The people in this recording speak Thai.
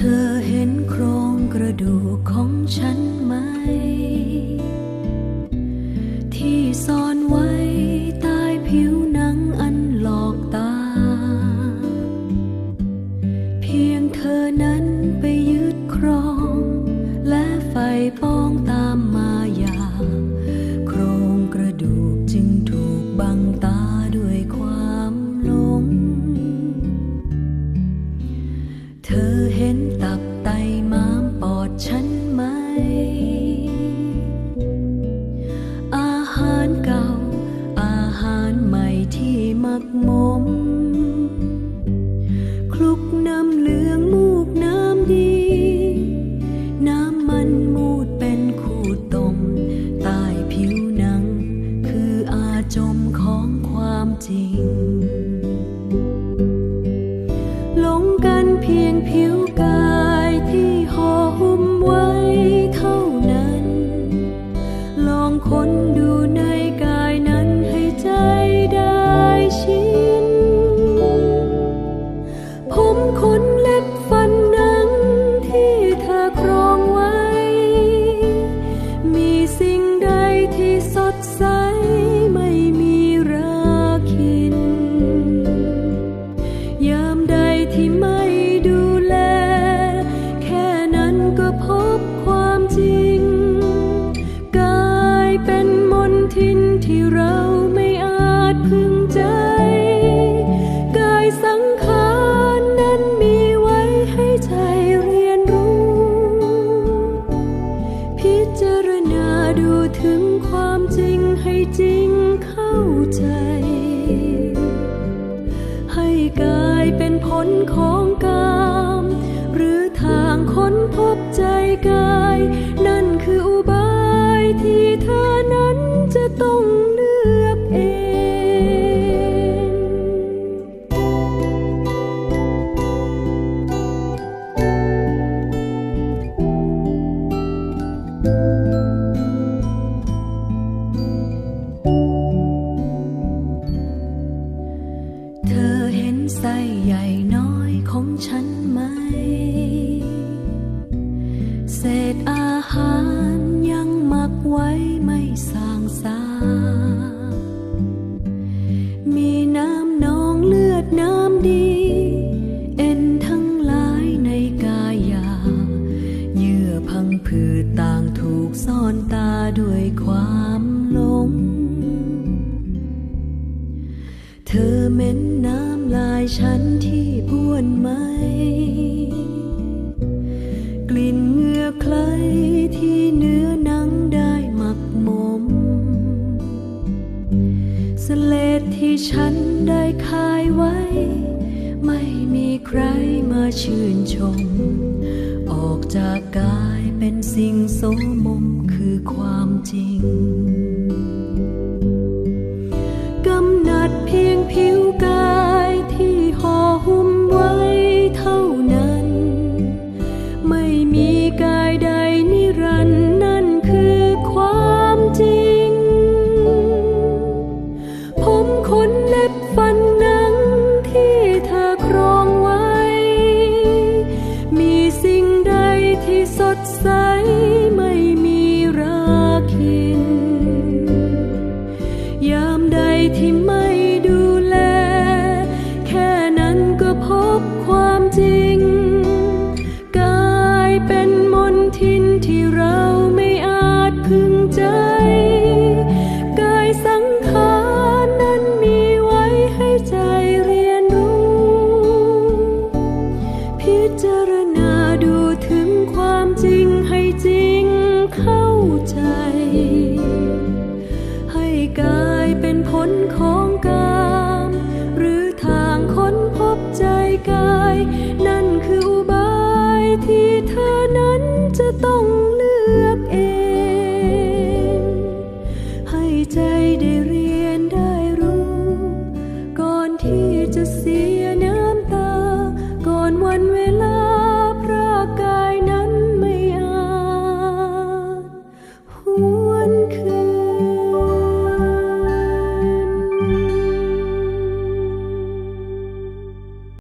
เธอเห็นโครงกระดูกของฉันไหม ที่ซ่อนไว้ใต้ผิวหนังอันหลอกตา เพียงเธอนั้นไปยึดครอง และไฟปองตา กมม คลุกน้ำเหลืองมูกน้ำดี น้ำมันมูดเป็นขูดตมใต้ผิวหนัง คืออาจมของความจริง หลงกันเพียงผิวกายที่ห่อหุ้มไว้เท่านั้น ลองค้น ทางค้นพบใจกาย นั่นคืออุบายที่เธอนั้นจะต้องเลือกเอง เธอเห็นไส้ใหญ่น้อยของฉัน พังผืดต่างถูกซ่อนตาด้วยความหลง เธอเหม็นน้ำลายฉันที่บ้วนไหม กลิ่นเหงื่อใครที่เนื้อหนังได้หมักหมม สเลดที่ฉันได้คายไว้ ไม่มีใครมาชื่นชม ออกจากกายเป็นสิ่งโสมมคือความจริง กำนัดเพียงผิวกาย ดใสไม่มีราคิน ยามใดที่ tung